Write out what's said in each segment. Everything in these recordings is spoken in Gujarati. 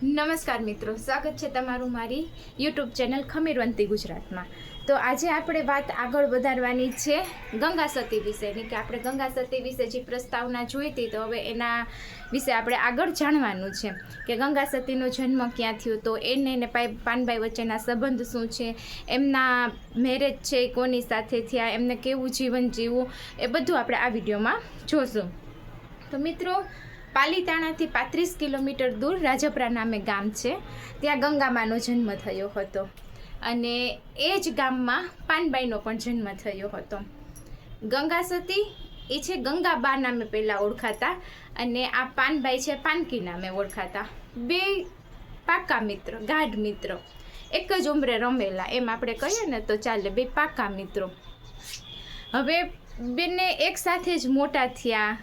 નમસ્કાર મિત્રો, સ્વાગત છે તમારું મારી યુટ્યુબ ચેનલ ખમીરવંતી ગુજરાતમાં. તો આજે આપણે વાત આગળ વધારવાની છે ગંગા સતી વિશેની કે આપણે ગંગા સતી વિશે જે પ્રસ્તાવના જોઈ હતી, તો હવે એના વિશે આપણે આગળ જાણવાનું છે કે ગંગા સતીનો જન્મ ક્યાં થયો, તો એને ને પાનભાઈ વચ્ચેના સંબંધ શું છે, એમના મેરેજ છે, કોની સાથે થયા, એમને કેવું જીવન જીવવું, એ બધું આપણે આ વિડીયોમાં જોશું. તો મિત્રો પાલીતાણાથી પાંત્રીસ કિલોમીટર દૂર રાજપરા નામે ગામ છે. ત્યાં ગંગામાનો જન્મ થયો હતો. અને એ જ ગામમાં પાનબાઈનો પણ જન્મ થયો હતો. ગંગા સતી, એ છે ગંગાબા નામે પહેલાં ઓળખાતા અને આ પાનબાઈ છે પાનકી નામે ઓળખાતા. બે પાકા મિત્ર, ગાઢ મિત્ર. એક જ ઉંમરે રમેલા, એમ આપણે કહીએ ને તો ચાલે, બે પાકા મિત્રો. હવે બંને એક સાથે જ મોટા થયા.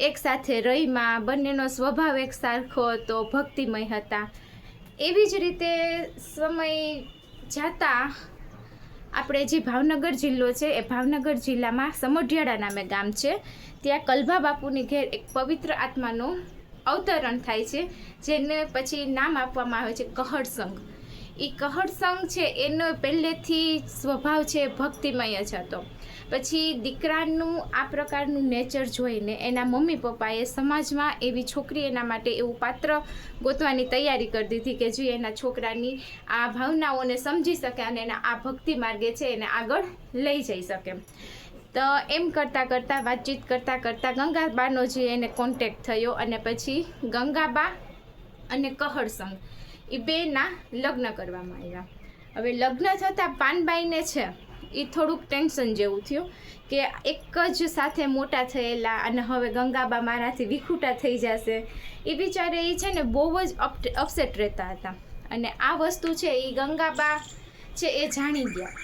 એક સાથે રહીમાં, બંનેનો સ્વભાવ એક સરખો હતો, ભક્તિમય હતા. એવી જ રીતે સમય જાતા આપણે જે ભાવનગર જિલ્લો છે, એ ભાવનગર જિલ્લામાં સમઢિયાળા નામે ગામ છે. ત્યાં કલભા બાપુની ઘેર એક પવિત્ર આત્માનું અવતરણ થાય છે, જેને પછી નામ આપવામાં આવે છે, કહડ સંઘ. એ કહળ સંઘ છે, એનો પહેલેથી સ્વભાવ છે, ભક્તિમય જ હતો. પછી દીકરાનું આ પ્રકારનું નેચર જોઈને એના મમ્મી પપ્પાએ સમાજમાં એવી છોકરી એના માટે એવું પાત્ર ગોતવાની તૈયારી કરી દીધી કે જે એના છોકરાની આ ભાવનાઓને સમજી શકે અને એના આ ભક્તિ માર્ગે છે એને આગળ લઈ જઈ શકે. તો એમ કરતાં કરતાં, વાતચીત કરતાં કરતાં ગંગાબાનો જે એને કોન્ટેક્ટ થયો અને પછી ગંગાબા અને કહળ સંઘ એ બેના લગ્ન કરવામાં આવ્યા હવે લગ્ન થતાં પાનબાઈને છે, એ થોડુંક ટેન્શન જેવું થયું કે એક જ સાથે મોટા થયેલા અને હવે ગંગાબા મારાથી વિખૂટા થઈ જશે, એ બિચારે એ છે ને બહુ જ અપસેટ રહેતા હતા. અને આ વસ્તુ છે એ ગંગાબા છે એ જાણી ગયા.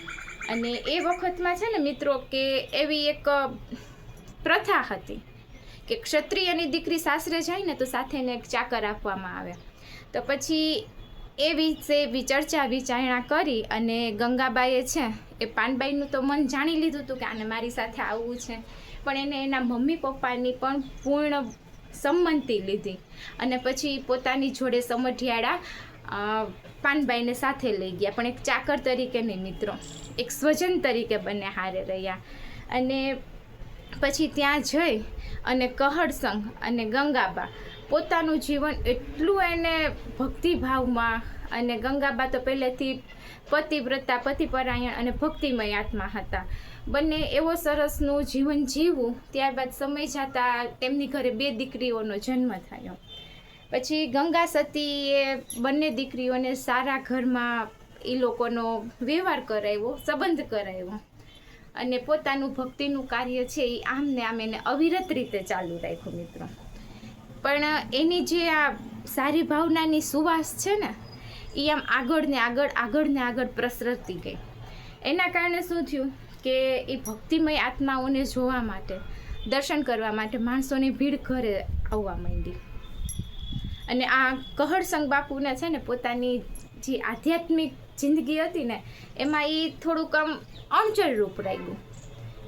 અને એ વખતમાં છે ને મિત્રો કે એવી એક પ્રથા હતી કે ક્ષત્રિયની દીકરી સાસરે જાય ને તો સાથેને એક ચાકર આપવામાં આવે. તો પછી એ વિશે ચર્ચા વિચારણા કરી અને ગંગાબાઈએ છે, એ પાનબાઈનું તો મન જાણી લીધું હતું કે આને મારી સાથે આવવું છે. પણ એને એના મમ્મી પપ્પાની પણ પૂર્ણ સંમતિ લીધી અને પછી પોતાની જોડે સમઢિયાળા પાનબાઈને સાથે લઈ ગયા. પણ એક ચાકર તરીકે નહીં મિત્રો, એક સ્વજન તરીકે બંને હારે રહ્યા. અને પછી ત્યાં જઈ અને કહડસંગ અને ગંગાબા પોતાનું જીવન એટલું એને ભક્તિભાવમાં અને ગંગાબા તો પહેલેથી પતિવ્રતા, પતિપરાયણ અને ભક્તિમય આત્મા હતા. બંને એવો સરસનું જીવન જીવવું ત્યારબાદ સમય જતાં તેમની ઘરે બે દીકરીઓનો જન્મ થયો. પછી ગંગા સતીએ બંને દીકરીઓને સારા ઘરમાં એ લોકોનો વ્યવહાર કરાવ્યો, સંબંધ કરાવ્યો. અને પોતાનું ભક્તિનું કાર્ય છે એ આમને આમ એને અવિરત રીતે ચાલુ રાખ્યું, મિત્રો. પણ એની જે આ સારી ભાવનાની સુવાસ છે ને એ આમ આગળ ને આગળ આગળ ને આગળ પ્રસરતી ગઈ. એના કારણે શું થયું કે એ ભક્તિમય આત્માઓને જોવા માટે, દર્શન કરવા માટે માણસોની ભીડ ઘરે આવવા માંડી. અને આ કહળસંગ બાપુને છે ને, પોતાની જે આધ્યાત્મિક જિંદગી હતી ને, એમાં એ થોડુંક આમ અણચર રૂપ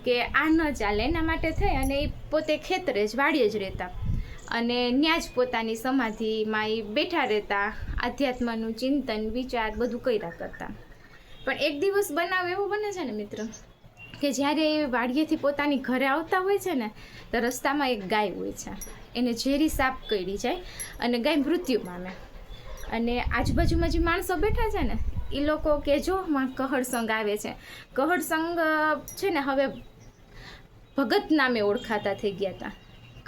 કે આ ન ચાલે, એના માટે થઈ અને એ પોતે ખેતરે જ, વાડીએ જ રહેતા. અને ત્યાં જ પોતાની સમાધિમાં એ બેઠા રહેતા, આધ્યાત્મનું ચિંતન, વિચાર બધું કર્યા કરતા. પણ એક દિવસ બનાવ એવો બને છે ને મિત્ર, કે જ્યારે એ વાડીએથી પોતાની ઘરે આવતા હોય છે ને, તો રસ્તામાં એક ગાય હોય છે. એને ઝેરી સાપ કરી જાય અને ગાય મૃત્યુ પામે. અને આજુબાજુમાં જે માણસો બેઠા છે ને એ લોકો કે જો કહડસંગ આવે છે. કહડસંગ છે ને, હવે ભગત નામે ઓળખાતા થઈ ગયા હતા.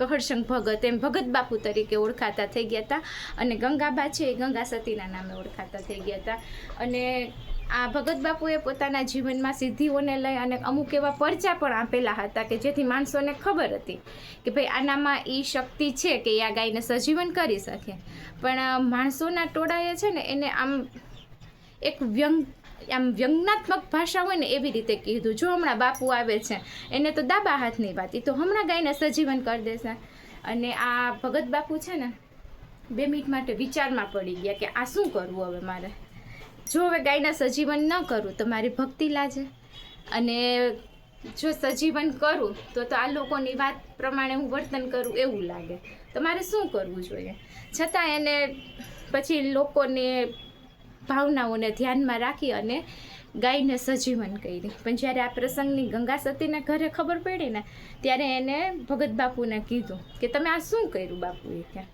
કહળસંગ ભગત એમ ભગત બાપુ તરીકે ઓળખાતા થઈ ગયા હતા. અને ગંગાબા છે એ ગંગા સતીના નામે ઓળખાતા થઈ ગયા હતા. અને આ ભગત બાપુએ પોતાના જીવનમાં સિદ્ધિઓને લઈ અને અમુક એવા પરચા પણ આપેલા હતા કે જેથી માણસોને ખબર હતી કે ભાઈ આનામાં એ શક્તિ છે કે એ આ ગાયને સજીવન કરી શકે. પણ માણસોના ટોળાએ છે ને એને આમ એક વ્યંગ આમ વ્યંગનાત્મક ભાષા હોય ને એવી રીતે કીધું. જો હમણાં બાપુ આવે છે, એને તો દાબા હાથની વાત એ તો હમણાં ગાયને સજીવન કરી દેશે. અને આ ભગત બાપુ છે ને, બે મિનિટ માટે વિચારમાં પડી ગયા કે આ શું કરવું હવે મારે? જો હવે ગાયના સજીવન ન કરું તો મારી ભક્તિ લાજે. અને જો સજીવન કરું તો તો આ લોકોની વાત પ્રમાણે હું વર્તન કરું એવું લાગે. તો મારે શું કરવું જોઈએ? છતાં એને પછી લોકોને ભાવનાઓને ધ્યાનમાં રાખી અને ગાયને સજીવન કરી પણ જ્યારે આ પ્રસંગની ગંગા સતીને ઘરે ખબર પડી ને, ત્યારે એને ભગત બાપુને કીધું કે, તમે આ શું કર્યું બાપુએ ત્યાં?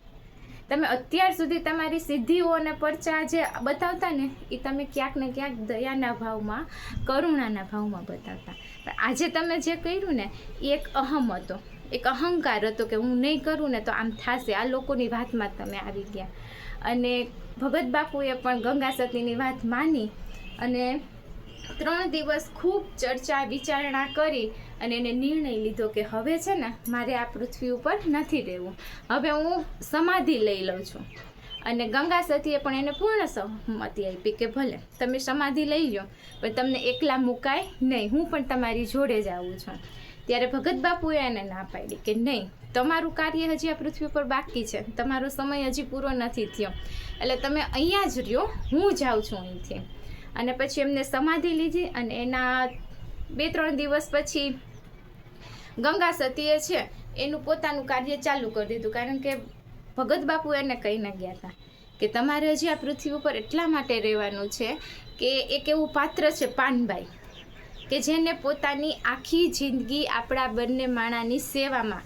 તમે અત્યાર સુધી તમારી સિદ્ધિઓ અને પરચા જે બતાવતા ને, એ તમે ક્યાંક ને ક્યાંક દયાના ભાવમાં, કરુણાના ભાવમાં બતાવતા. પણ આજે તમે જે કર્યું ને, એ એક અહમ હતો. એક અહંકાર હતો કે હું નહીં કરું ને તો આમ થશે. આ લોકોની વાતમાં તમે આવી ગયા. અને ભગત બાપુએ પણ ગંગા સતીની વાત માની અને ત્રણ દિવસ ખૂબ ચર્ચા વિચારણા કરી અને એને નિર્ણય લીધો કે હવે છે ને મારે આ પૃથ્વી ઉપર નથી રહેવું. હવે હું સમાધિ લઈ લઉં છું. અને ગંગા સતીએ પણ એને પૂર્ણ સહમતિ આપી કે ભલે, તમે સમાધિ લઈ લો પણ તમને એકલા મુકાય નહીં. હું પણ તમારી જોડે જ આવું છું. ત્યારે ભગત બાપુએ એને ના પાડી કે નહીં, તમારું કાર્ય હજી આ પૃથ્વી પર બાકી છે. તમારો સમય હજી પૂરો નથી થયો. એટલે તમે અહીંયા જ રહ્યો, હું જાઉં છું અહીંથી. અને પછી એમને સમાધિ લીધી અને એના બે ત્રણ દિવસ પછી ગંગા સતીએ છે, એનું પોતાનું કાર્ય ચાલુ કરી દીધું. કારણ કે ભગત બાપુ એને કહીને ગયા હતા કે તમારે હજી આ પૃથ્વી ઉપર એટલા માટે રહેવાનું છે કે એક એવું પાત્ર છે પાનબાઈ. કે જેને પોતાની આખી જિંદગી આપણા બંને માણાની સેવામાં,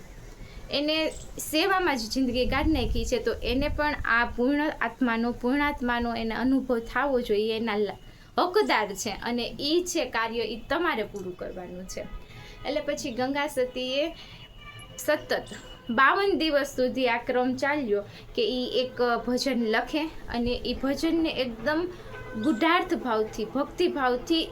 એને સેવામાં જ જિંદગી કાઢી નાખી છે, તો એને પણ આ પૂર્ણ આત્માનો, પૂર્ણાત્માનો એને અનુભવ થવો જોઈએ, એના હકદાર છે અને એ છે કાર્ય એ તમારે પૂરું કરવાનું છે. એટલે પછી ગંગા સતીએ સતત બાવન દિવસ સુધી આ ક્રમ ચાલ્યો કે એ એક ભજન લખે અને એ ભજનને એકદમ ગુઢાર્થ ભાવથી ભક્તિ ભાવથી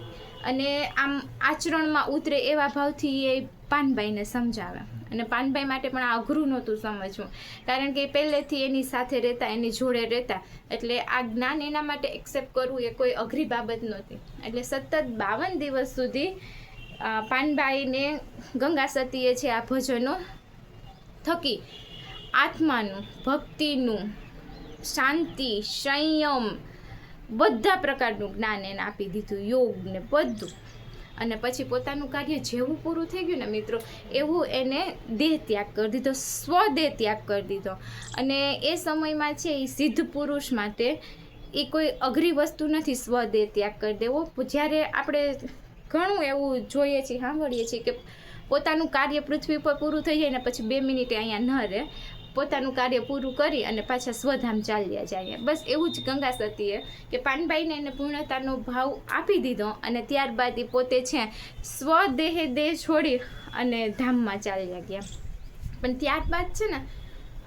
અને આમ આચરણમાં ઉતરે એવા ભાવથી એ પાનભાઈને સમજાવે. અને પાનભાઈ માટે પણ આ અઘરું નહોતું સમજવું. કારણ કે પહેલેથી એની સાથે રહેતા, એની જોડે રહેતા, એટલે આ જ્ઞાન એના માટે એક્સેપ્ટ કરવું એ કોઈ અઘરી બાબત નહોતી. એટલે સતત બાવન દિવસ સુધી પાનભાઈને ગંગા સતીએ છે આ ભજનો થકી આત્માનું, ભક્તિનું, શાંતિ, સંયમ બધા પ્રકારનું જ્ઞાન એને આપી દીધું, યોગ ને બધું. અને પછી પોતાનું કાર્ય જેવું પૂરું થઈ ગયું ને મિત્રો, એવું એને દેહ ત્યાગ કરી દીધો, સ્વદેહ ત્યાગ કરી દીધો. અને એ સમયમાં છે એ સિદ્ધ પુરુષ માટે એ કોઈ અઘરી વસ્તુ નથી સ્વદેહ ત્યાગ કરી દેવો. જ્યારે આપણે ઘણું એવું જોઈએ છીએ, સાંભળીએ છીએ કે પોતાનું કાર્ય પૃથ્વી પર પૂરું થઈ જાય ને પછી બે મિનિટે અહીંયા ન રહે. પોતાનું કાર્ય પૂરું કરી અને પાછા સ્વધામ ચાલ્યા જાય. બસ એવું જ ગંગા સતીએ કે પાનબાઈને એને પૂર્ણતાનો ભાવ આપી દીધો અને ત્યારબાદ એ પોતે છે સ્વદેહે દેહ છોડી અને ધામમાં ચાલ્યા ગયા. પણ ત્યારબાદ છે ને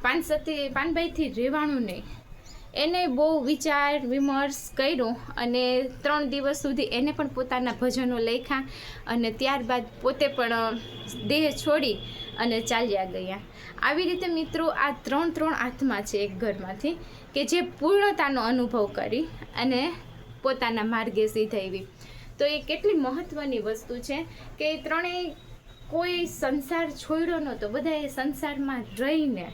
પાન સતી પાનબાઈથી રહેવાનું નહીં. એને બહુ વિચાર, વિમર્શ કર્યો અને ત્રણ દિવસ સુધી એને પણ પોતાના ભજનો લખ્યા અને ત્યારબાદ પોતે પણ દેહ છોડી અને ચાલ્યા ગયા. આવી રીતે મિત્રો આ ત્રણ ત્રણ આત્મા છે એક ઘરમાંથી કે જે પૂર્ણતાનો અનુભવ કરી અને પોતાના માર્ગે સીધા એવી તો એ કેટલી મહત્ત્વની વસ્તુ છે કે ત્રણેય કોઈ સંસાર છોડ્યો નહોતો બધા એ સંસારમાં રહીને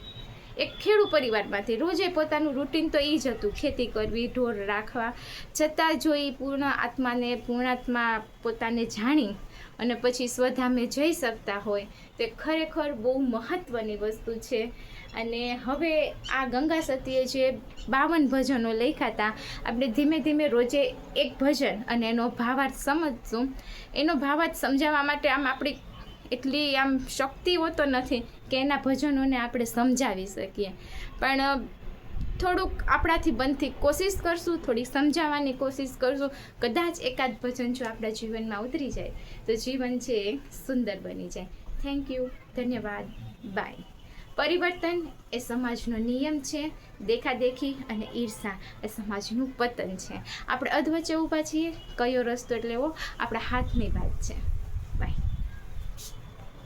એક ખેડૂ પરિવારમાંથી રોજે પોતાનું રૂટીન તો એ જ હતું. ખેતી કરવી, ઢોર રાખવા. છતાં જો એ પૂર્ણ આત્માને પૂર્ણાત્મા પોતાને જાણી અને પછી સ્વધામે જઈ શકતા હોય, તે ખરેખર બહુ મહત્ત્વની વસ્તુ છે. અને હવે આ ગંગા સતીએ જે બાવન ભજનો લખ્યા હતા આપણે ધીમે ધીમે રોજે એક ભજન અને એનો ભાવાર્થ સમજશું. એનો ભાવાર્થ સમજાવવા માટે આમ આપણી એટલી આમ શક્તિઓ તો નથી કે એના ભજનોને આપણે સમજાવી શકીએ. પણ થોડુંક આપણાથી બનતી કોશિશ કરશું, થોડી સમજાવવાની કોશિશ કરશું. કદાચ એકાદ ભજન જો આપણા જીવનમાં ઉતરી જાય, તો જીવન છે એ સુંદર બની જાય. થેન્ક યુ ધન્યવાદ. બાય પરિવર્તન એ સમાજનો નિયમ છે, દેખાદેખી અને ઈર્ષા એ સમાજનું પતન છે. આપણે અધવચ્ચે ઊભા છીએ, કયો રસ્તો એટલે એવો આપણા હાથની વાત છે.